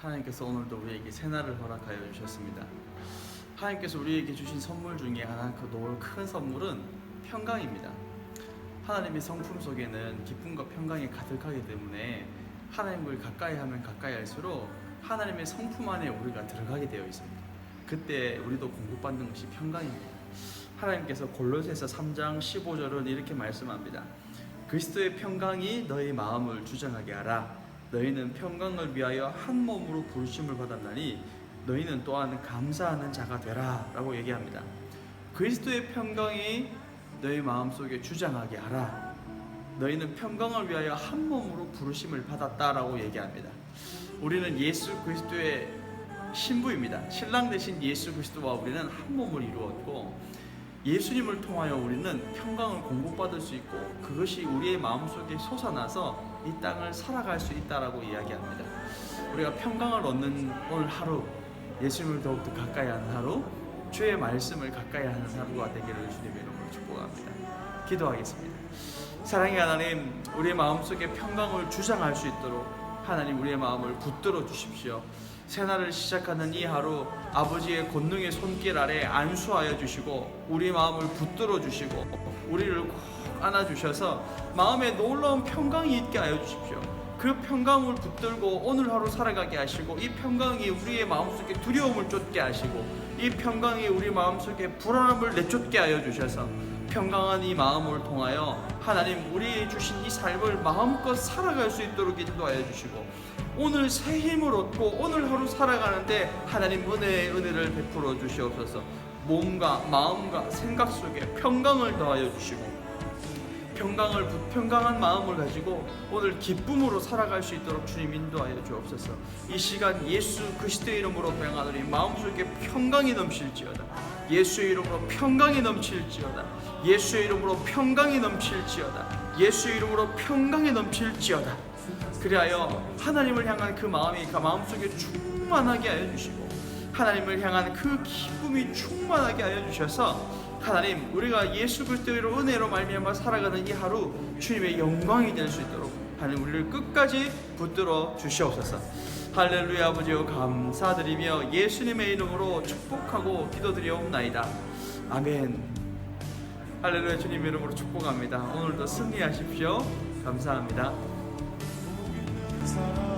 하나님께서 오늘도 우리에게 새날을 허락하여 주셨습니다. 하나님께서 우리에게 주신 선물 중에 하나 그큰 선물은 평강입니다. 하나님의 성품 속에는 기쁨과 평강이 가득하기 때문에 하나님을 가까이 하면 가까이 할수록 하나님의 성품 안에 우리가 들어가게 되어 있습니다. 그때 우리도 공급받는 것이 평강입니다. 하나님께서 골로새서 3장 15절은 이렇게 말씀합니다. 그리스도의 평강이 너희 마음을 주장하게 하라. 너희는 평강을 위하여 한 몸으로 부르심을 받았나니 너희는 또한 감사하는 자가 되라라고 얘기합니다. 그리스도의 평강이 너희 마음속에 주장하게 하라. 너희는 평강을 위하여 한 몸으로 부르심을 받았다라고 얘기합니다. 우리는 예수 그리스도의 신부입니다. 신랑 되신 예수 그리스도와 우리는 한 몸을 이루었고 예수님을 통하여 우리는 평강을 공급받을 수 있고 그것이 우리의 마음속에 솟아나서 이 땅을 살아갈 수 있다라고 이야기합니다. 우리가 평강을 얻는 오늘 하루 예수님을 더욱더 가까이 하는 하루 주의 말씀을 가까이 하는 하루가 되기를 주님의 이름으로 축복합니다. 기도하겠습니다. 사랑의 하나님, 우리의 마음속에 평강을 주장할 수 있도록 하나님 우리의 마음을 붙들어 주십시오. 새날을 시작하는 이 하루 아버지의 권능의 손길 아래 안수하여 주시고 우리 마음을 붙들어 주시고 우리를 꼭 안아 주셔서 마음에 놀라운 평강이 있게 하여 주십시오. 그 평강을 붙들고 오늘 하루 살아가게 하시고 이 평강이 우리의 마음속에 두려움을 쫓게 하시고 이 평강이 우리 마음속에 불안함을 내쫓게 하여 주셔서 평강한 이 마음을 통하여 하나님 우리 주신 이 삶을 마음껏 살아갈 수 있도록 인도하여 주시고 오늘 새 힘을 얻고 오늘 하루 살아가는데 하나님 은혜의 은혜를 베풀어 주시옵소서 몸과 마음과 생각 속에 평강을 더하여 주시고 평강을 평강한 마음을 가지고 오늘 기쁨으로 살아갈 수 있도록 주님 인도하여 주옵소서. 이 시간 예수 그리스도의 이름으로 명하노니 마음속에 평강이 넘칠지어다. 예수의 이름으로 평강이 넘칠지어다. 예수의 이름으로 평강이 넘칠지어다. 예수의 이름으로 평강이 넘칠지어다. 그리하여 하나님을 향한 그 마음이 그 마음속에 충만하게 하여 주시고 하나님을 향한 그 기쁨이 충만하게 하여 주셔서 하나님 우리가 예수 그리스도로 은혜로 말미암아 살아가는 이 하루 주님의 영광이 될 수 있도록 하나님 우리를 끝까지 붙들어 주시옵소서. 할렐루야 아버지여 감사드리며 예수님의 이름으로 축복하고 기도드리옵나이다. 아멘. 할렐루야 주님 이름으로 축복합니다. 오늘도 승리하십시오. 감사합니다. 사랑